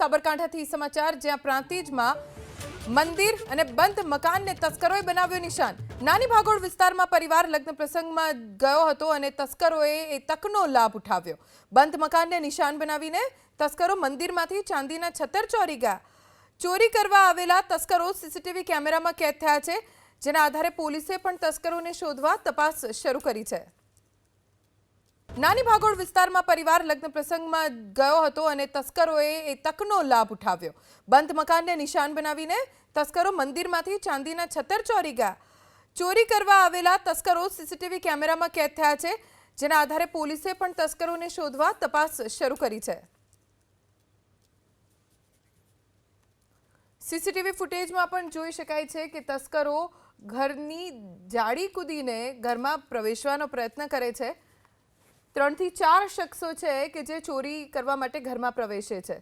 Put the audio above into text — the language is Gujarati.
સાબરકાંઠાથી સમાચાર, જ્યાં પ્રાંતિજમાં મંદિર અને બંધ મકાનને તસ્કરોએ બનાવ્યો નિશાન. નાની ભાગોળ વિસ્તારમાં પરિવાર લગ્ન પ્રસંગમાં ગયો હતો અને તસ્કરોએ એ તકનો લાભ ઉઠાવ્યો. બંધ મકાનને નિશાન બનાવીને તસ્કરો મંદિરમાંથી ચાંદીના છતર ચોરી ગયા. ચોરી કરવા આવેલા તસ્કરો સીસીટીવી કેમેરામાં કેદ થયા છે, જેના આધારે પોલીસે પણ તસ્કરોને શોધવા તપાસ શરૂ કરી છે. નાની ભાગોળ વિસ્તારમાં પરિવાર લગ્ન પ્રસંગમાં ગયો હતો અને તસ્કરોએ એ તકનો લાભ ઉઠાવ્યો. બંધ મકાનને નિશાન બનાવીને તસ્કરો મંદિરમાંથી ચાંદીના છતર ચોરી ગયા. ચોરી કરવા આવેલા તસ્કરો સીસીટીવી કેમેરામાં કેદ થયા છે, જેના આધારે પોલીસે પણ તસ્કરોને શોધવા તપાસ શરૂ કરી છે. સીસીટીવી ફૂટેજમાં પણ જોઈ શકાય છે કે તસ્કરો ઘરની જાળી કૂદીને ઘરમાં પ્રવેશવાનો પ્રયત્ન કરે છે. ત્રણથી ચાર શખ્સો છે કે જે ચોરી કરવા માટે ઘરમાં પ્રવેશે છે.